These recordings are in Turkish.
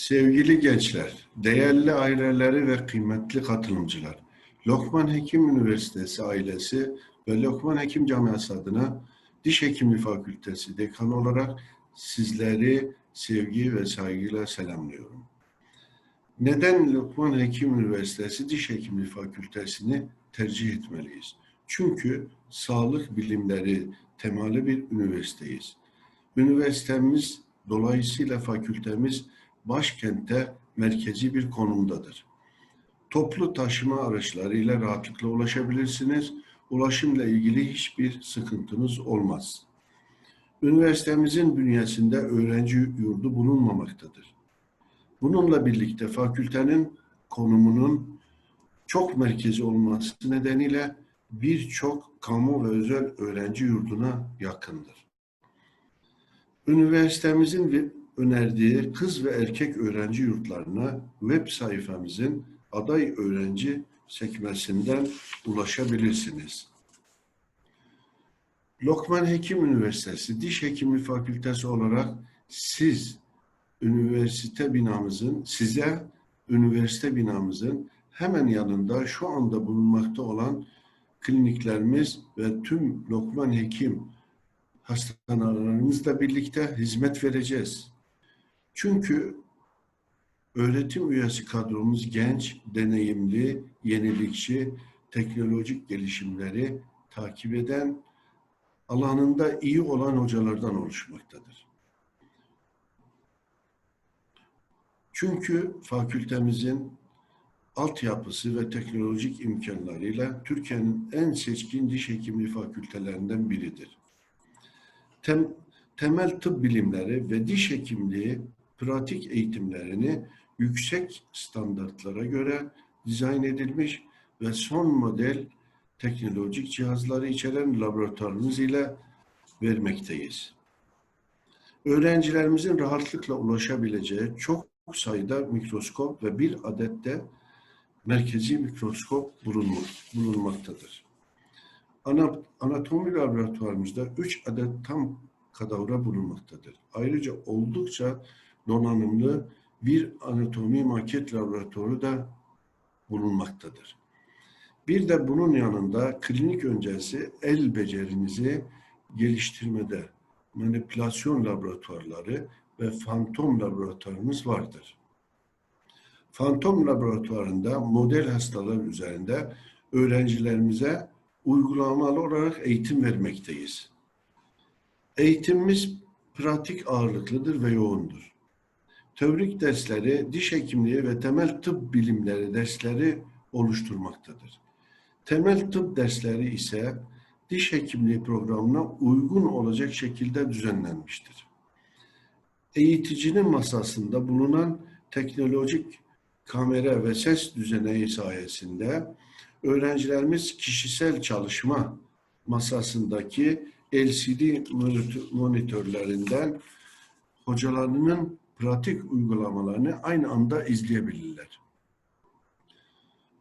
Sevgili gençler, değerli aileleri ve kıymetli katılımcılar, Lokman Hekim Üniversitesi ailesi ve Lokman Hekim Camiası adına Diş Hekimliği Fakültesi dekanı olarak sizleri sevgi ve saygıyla selamlıyorum. Neden Lokman Hekim Üniversitesi Diş Hekimliği Fakültesini tercih etmeliyiz? Çünkü sağlık bilimleri temalı bir üniversiteyiz. Üniversitemiz dolayısıyla fakültemiz başkente merkezi bir konumdadır. Toplu taşıma araçlarıyla rahatlıkla ulaşabilirsiniz. Ulaşımla ilgili hiçbir sıkıntınız olmaz. Üniversitemizin bünyesinde öğrenci yurdu bulunmamaktadır. Bununla birlikte fakültenin konumunun çok merkezi olması nedeniyle birçok kamu ve özel öğrenci yurduna yakındır. Üniversitemizin önerdiği kız ve erkek öğrenci yurtlarına web sayfamızın aday öğrenci sekmesinden ulaşabilirsiniz. Lokman Hekim Üniversitesi Diş Hekimliği Fakültesi olarak siz üniversite binamızın size üniversite binamızın hemen yanında şu anda bulunmakta olan kliniklerimiz ve tüm Lokman Hekim hastanelerimizle birlikte hizmet vereceğiz. Çünkü öğretim üyesi kadromuz genç, deneyimli, yenilikçi, teknolojik gelişimleri takip eden, alanında iyi olan hocalardan oluşmaktadır. Çünkü fakültemizin altyapısı ve teknolojik imkanlarıyla Türkiye'nin en seçkin diş hekimliği fakültelerinden biridir. Tem, temel tıp bilimleri ve diş hekimliği pratik eğitimlerini yüksek standartlara göre dizayn edilmiş ve son model teknolojik cihazları içeren laboratuvarımız ile vermekteyiz. Öğrencilerimizin rahatlıkla ulaşabileceği çok sayıda mikroskop ve bir adet de merkezi mikroskop bulunmaktadır. Anatomi laboratuvarımızda 3 adet tam kadavra bulunmaktadır. Ayrıca oldukça donanımlı bir anatomi maket laboratuvarı da bulunmaktadır. Bir de bunun yanında klinik öncesi el becerinizi geliştirmede manipülasyon laboratuvarları ve fantom laboratuvarımız vardır. Fantom laboratuvarında model hastalar üzerinde öğrencilerimize uygulamalı olarak eğitim vermekteyiz. Eğitimimiz pratik ağırlıklıdır ve yoğundur. Teorik dersleri, diş hekimliği ve temel tıp bilimleri dersleri oluşturmaktadır. Temel tıp dersleri ise diş hekimliği programına uygun olacak şekilde düzenlenmiştir. Eğiticinin masasında bulunan teknolojik kamera ve ses düzeneği sayesinde öğrencilerimiz kişisel çalışma masasındaki LCD monitörlerinden hocalarının pratik uygulamalarını aynı anda izleyebilirler.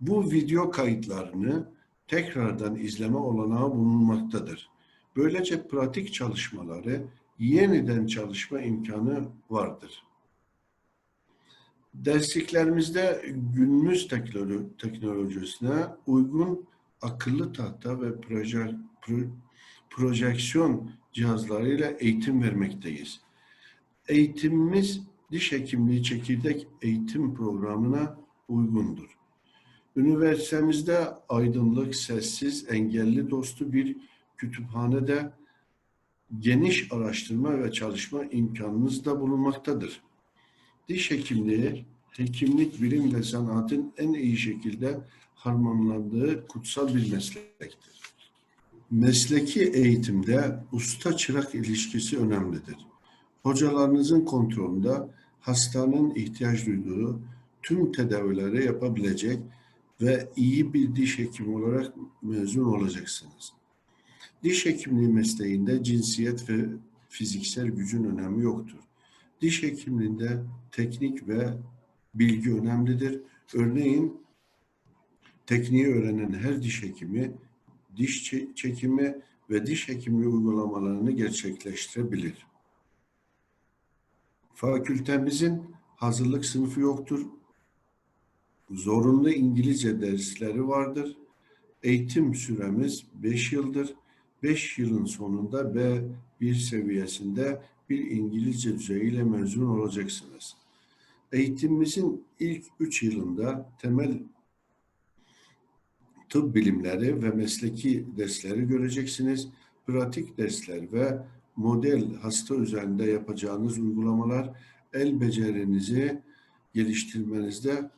Bu video kayıtlarını tekrardan izleme olanağı bulunmaktadır. Böylece pratik çalışmaları yeniden çalışma imkanı vardır. Dersliklerimizde günümüz teknolojisine uygun akıllı tahta ve proje, pro, projeksiyon cihazlarıyla eğitim vermekteyiz. Eğitimimiz diş hekimliği çekirdek eğitim programına uygundur. Üniversitemizde aydınlık, sessiz, engelli dostu bir kütüphanede geniş araştırma ve çalışma imkanınız da bulunmaktadır. Diş hekimliği, hekimlik, bilim ve sanatın en iyi şekilde harmanlandığı kutsal bir meslektir. Mesleki eğitimde usta-çırak ilişkisi önemlidir. Hocalarınızın kontrolünde hastanın ihtiyaç duyduğu tüm tedavileri yapabilecek ve iyi bir diş hekimi olarak mezun olacaksınız. Diş hekimliği mesleğinde cinsiyet ve fiziksel gücün önemi yoktur. Diş hekimliğinde teknik ve bilgi önemlidir. Örneğin tekniği öğrenen her diş hekimi diş çekimi ve diş hekimliği uygulamalarını gerçekleştirebilir. Fakültemizin Hazırlık sınıfı yoktur. Zorunlu İngilizce dersleri vardır. Eğitim süremiz 5 yıldır. 5 yılın sonunda B1 seviyesinde bir İngilizce düzeyiyle mezun olacaksınız. Eğitimimizin ilk 3 yılında temel tıp bilimleri ve mesleki dersleri göreceksiniz. Pratik dersler ve model hasta üzerinde yapacağınız uygulamalar el becerinizi geliştirmenizde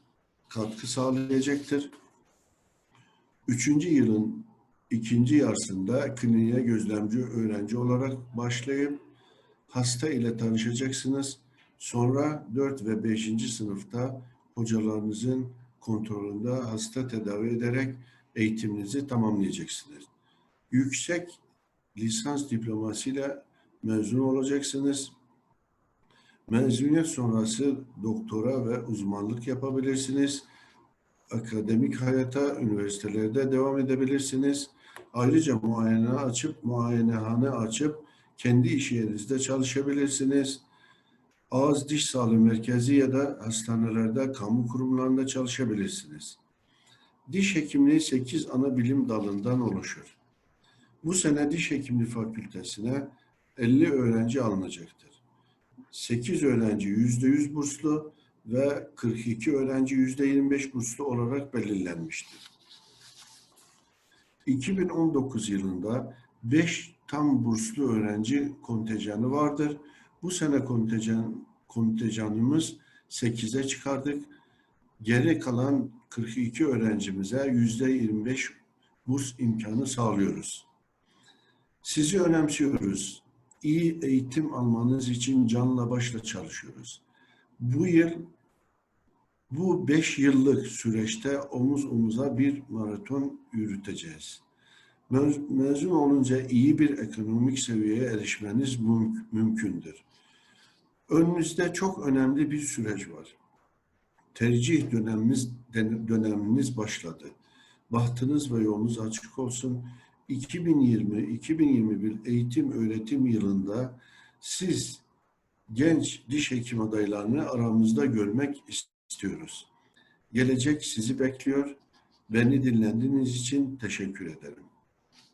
katkı sağlayacaktır. Üçüncü yılın ikinci yarısında kliniğe gözlemci öğrenci olarak başlayıp hasta ile tanışacaksınız. Sonra 4 ve 5. sınıfta hocalarınızın kontrolünde hasta tedavi ederek eğitiminizi tamamlayacaksınız. Yüksek lisans diplomasıyla mezun olacaksınız. Mezuniyet sonrası doktora ve uzmanlık yapabilirsiniz. Akademik hayata üniversitelerde devam edebilirsiniz. Ayrıca muayene açıp, muayenehane açıp kendi iş yerinizde çalışabilirsiniz. Ağız diş sağlığı merkezi ya da hastanelerde, kamu kurumlarında çalışabilirsiniz. Diş hekimliği 8 ana bilim dalından oluşur. Bu sene diş hekimliği fakültesine 50 öğrenci alınacaktır. 8 öğrenci %100 burslu ve 42 öğrenci %25 burslu olarak belirlenmiştir. 2019 yılında 5 tam burslu öğrenci kontenjanı vardır. Bu sene kontenjan, kontenjanımız 8'e çıkardık. Geri kalan 42 öğrencimize %25 burs imkanı sağlıyoruz. Sizi önemsiyoruz. İyi eğitim almanız için canla başla çalışıyoruz. Bu yıl bu beş yıllık süreçte omuz omuza bir maraton yürüteceğiz. Mez- Mezun olunca iyi bir ekonomik seviyeye erişmeniz müm- mümkündür. Önümüzde çok önemli bir süreç var. Tercih dönemimiz döneminiz başladı. Bahtınız ve yolunuz açık olsun. 2020-2021 eğitim öğretim yılında siz genç diş hekim adaylarını aramızda görmek istiyoruz. Gelecek sizi bekliyor. Beni dinlediğiniz için teşekkür ederim.